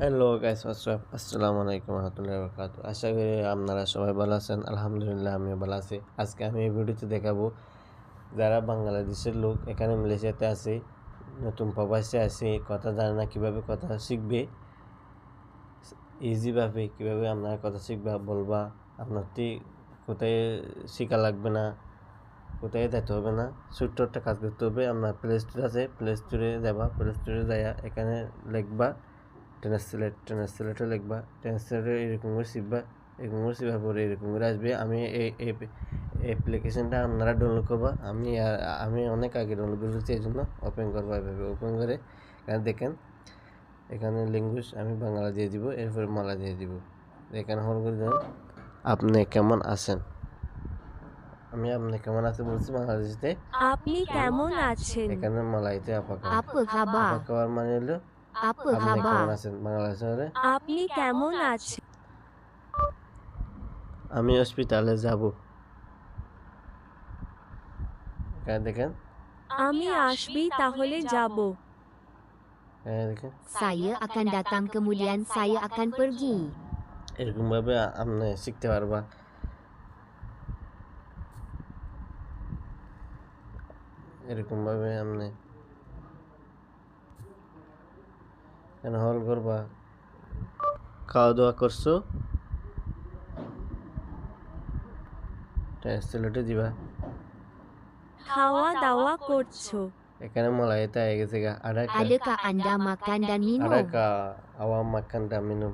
Hello guys আসসালামু আলাইকুম রহমতুল্লাহ বরকাত আশা করি আপনারা সবাই ভালো আছেন। আলহামদুলিল্লাহ, আমিও ভালো আছি। আজকে আমি এই ভিডিওতে দেখাবো যারা বাংলাদেশের লোক, এখানে মালয়েশিয়াতে আছে, নতুন প্রবাসে আছে, কথা জানে না কীভাবে কথা শিখবে ইজিভাবে কীভাবে আপনারা কথা শিখবা, বলবা, আপনার ঠিক কোথায় শেখা লাগবে না, কোথায় যেতে হবে না, ছোট্ট একটা কাজ করতে হবে। আপনার প্লে স্টোর আছে প্লে স্টোরে যাবা প্লে স্টোরে যাইয়া এখানে লিখবা। ট্রান্সলেট ট্রান্সলেটে লিখবা ট্রান্সলেটে এরকম করে শিখবা এরকম করে শিখবার পরে এরকম করে আসবে। আমি এই অ্যাপ্লিকেশনটা আপনারা ডাউনলোড করবা। আমি আমি অনেক আগে ডাউনলোড করেছি এই জন্য ওপেন করব এভাবে ওপেন করে। এখানে দেখেন এখানে ল্যাঙ্গুয়েজ আমি বাংলা দিয়ে দিব এরপরে মালা দিয়ে দিব। এখানে হল করে দেন আপনি কেমন আছেন? আমি আপনি কেমন আছেন বলছি বাংলাদেশে আপনি কেমন আছেন? এখানে মালাইতে আপাকা khabar? মানে হলো আছেন? বাংলাদেশে হলে আপনি কেমন আছেন? আমি হসপিটালে যাব। এখানে দেখেন। আমি আসবি তাহলে যাব। দেখেন। Saya akan datang kemudian saya akan pergi. এরকমভাবে আপনি শিখতে পারবা। এরকমভাবে আপনি এখানে হল করবা? খাওয়া দাওয়া করছ? ট্রান্সলেটে দিবা। খাওয়া দাওয়া করছ। এখানে মলাইতে আগে গেছে গা আড়াকা Adakah anda makan dan minum? আড়াকা আওয়াম মাখান ডামিনুম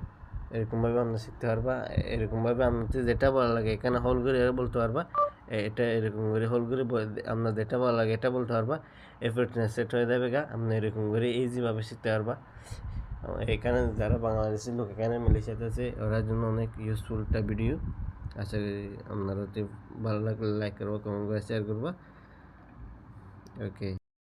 এরকমভাবে আমরা শিখতে পারবা এরকম ভাবে আপনাদের যেটা ভালো লাগে এখানে হল করে বলতে পারবা। এটা এরকম করে হল করে আপনার যেটা ভালো লাগে এটা বলতে পারবা। এরপর ট্রান্সলেট হয়ে যাবে গা আপনি এরকম করে ইজিভাবে শিখতে পারবা। এখানে যারা বাংলাদেশের লোক, এখানে মালয়েশিয়াতে আছে, ওরার জন্য অনেক ইউজফুল একটা ভিডিও আশা করি আপনারা ভালো লাগলে লাইক করবা কমেন্ট করে শেয়ার করবা। ওকে